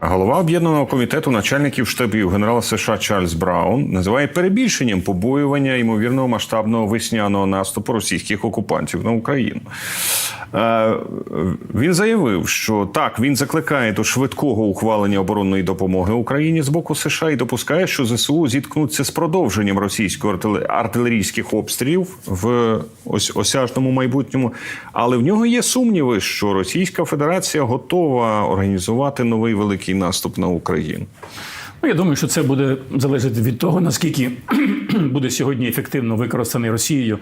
Голова об'єднаного комітету начальників штабів генерала США Чарльз Браун називає перебільшенням побоювання ймовірного масштабного весняного наступу російських окупантів на Україну. Е, Він заявив, що так він закликає до швидкого ухвалення оборонної допомоги Україні з боку США і допускає, що ЗСУ зіткнуться з продовженням російської артилерійських обстрілів в ось осяжному майбутньому. Але в нього є сумніви, що Російська Федерація готова організувати новий великий наступ на Україну. Ну, я думаю, що це буде залежати від того, наскільки буде сьогодні ефективно використаний Росією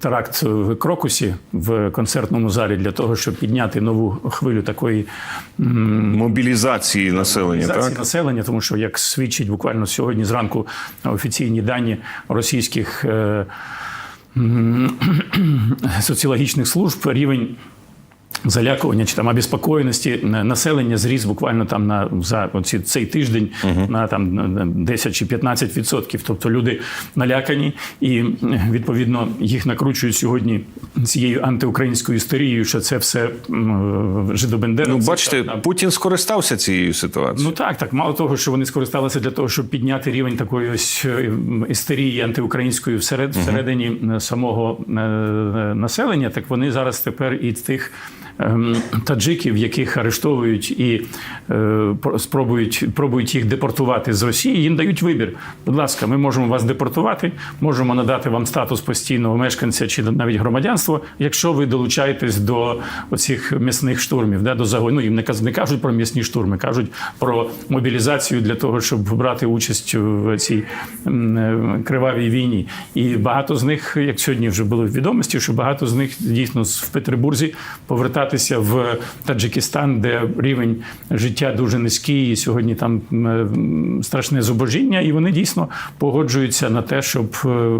теракт в Крокусі в концертному залі для того, щоб підняти нову хвилю такої Мобілізації населення, мобілізації так? населення, тому що як свідчить буквально сьогодні зранку офіційні дані російських е, соціологічних служб, рівень. Залякування чи там обеспокоєності населення зріс буквально там на за оці, цей тиждень на там на 10 чи 15 відсотків. Тобто люди налякані, і відповідно їх накручують сьогодні цією антиукраїнською історією, що це все м, жидобендера. Ну, бачите, там- Путін скористався цією ситуацією. Ну так, так. Мало того, що вони скористалися для того, щоб підняти рівень такої ось е, істерії антиукраїнської всеред, всередині е, самого е, населення, так вони зараз тепер і тих. Ем, Таджиків, яких арештовують і е, спробують пробують їх депортувати з Росії, їм дають вибір. Будь ласка, ми можемо вас депортувати, можемо надати вам статус постійного мешканця чи навіть громадянство, якщо ви долучаєтесь до оцих м'ясних штурмів, да, до загону. Ну, їм не не кажуть про м'ясні штурми, кажуть про мобілізацію для того, щоб брати участь в цій е, кривавій війні. І багато з них, як сьогодні вже було відомості, що багато з них дійсно в Петербурзі повертатися в Таджикистан, де рівень життя дуже низький, і сьогодні там м, страшне зубожіння, і вони дійсно погоджуються на те, щоб е,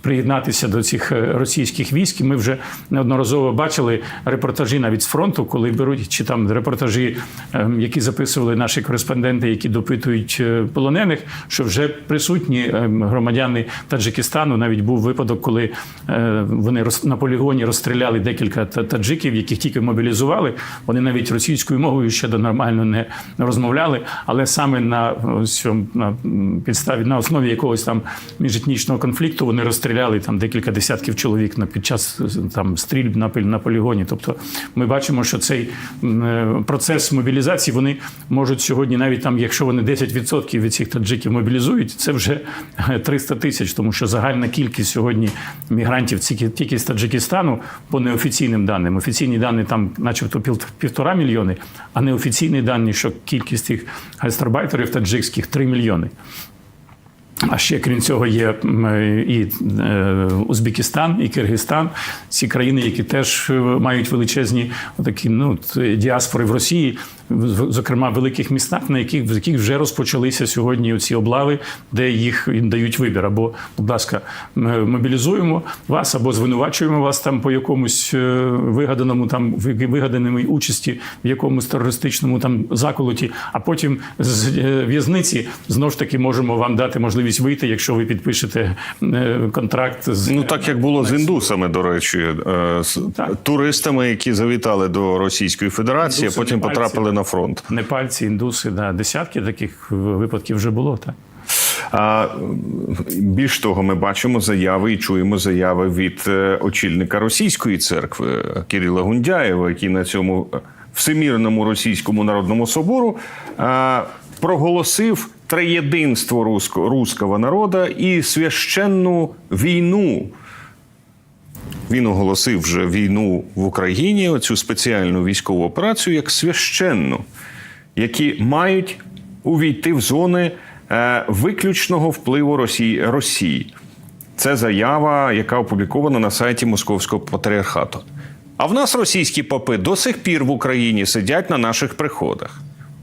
приєднатися до цих е, російських військ. І Ми вже неодноразово бачили репортажі навіть з фронту, коли беруть чи там репортажі, ем, які записували наші кореспонденти, які допитують е, полонених, що вже присутні ем, громадяни Таджикистану. Навіть був випадок, коли е, вони на полігоні розстріляли декілька та- таджиків, яких тільки мобілізували. Вони навіть російською мовою ще до нормально не розмовляли, але саме на, на підставі на основі якогось там міжетнічного конфлікту вони розстріляли там декілька десятків чоловік на під час там стрільб на на полігоні. Тобто ми бачимо, що цей е, процес мобілізації вони можуть сьогодні, навіть там, якщо вони 10% від цих таджиків мобілізують, це вже е, 300 тисяч, тому що загальна кількість сьогодні мігрантів тільки з Таджикистану по неофіційним даним. Офіційні дані там, начебто, пів- півтора мільйони, а неофіційні дані, що кількість цих гастарбайтерів таджикських 3 мільйони. А ще крім цього є і е, Узбекистан, і Киргизстан, ці країни, які теж е, мають величезні такі ну діаспори в Росії, зокрема в великих містах, на яких в яких вже розпочалися сьогодні ці облави, де їх дають вибір. Або, будь ласка, м- мобілізуємо вас, або звинувачуємо вас там по якомусь е, вигаданому там ви- вигаданій участі в якомусь терористичному там заколоті, а потім з е, в'язниці знову ж таки можемо вам дати можливість вийти, якщо ви підпишете е, контракт з Ну так як було з індусами, до речі, з так. туристами, які завітали до Російської Федерації, Індуси, потім потрапили на фронт. непальці, індуси. Да, десятки таких випадків вже було. Так. А більш того, ми бачимо заяви і чуємо заяви від е, очільника російської церкви Кирила Гундяєва, який на цьому всемірному російському народному собору е, проголосив триєдинство русько- руського народу і священну війну. Він оголосив вже війну в Україні, оцю спеціальну військову операцію, як священну, які мають увійти в зони е, виключного впливу Росії. Росії. Це заява, яка опублікована на сайті Московського патріархату. А в нас російські попи до сих пір в Україні сидять на наших приходах.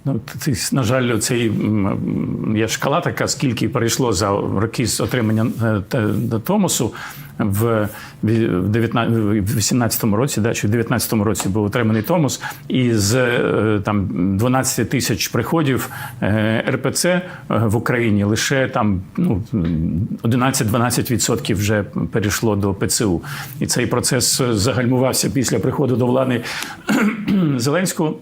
Ну, це, на жаль, цей є шкала така, скільки перейшло за роки з отримання е, Томосу в ві- в 19 в 18-му році, да, чи в 19-му році був отриманий Томос, і з е, там 12 тисяч приходів е, РПЦ в Україні лише там ну, 11-12% вже перейшло до ПЦУ. І цей процес загальмувався після приходу до влади Зеленського.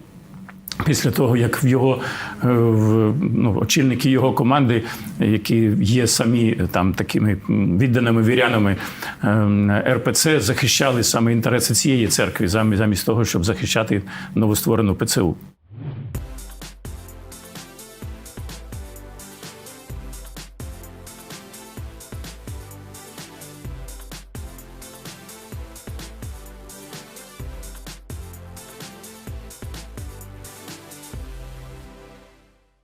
Після того, як в його е, в, ну, очільники його команди, які є самі е, там такими відданими вірянами е, РПЦ, захищали саме інтереси цієї церкви, замість того, щоб захищати новостворену ПЦУ.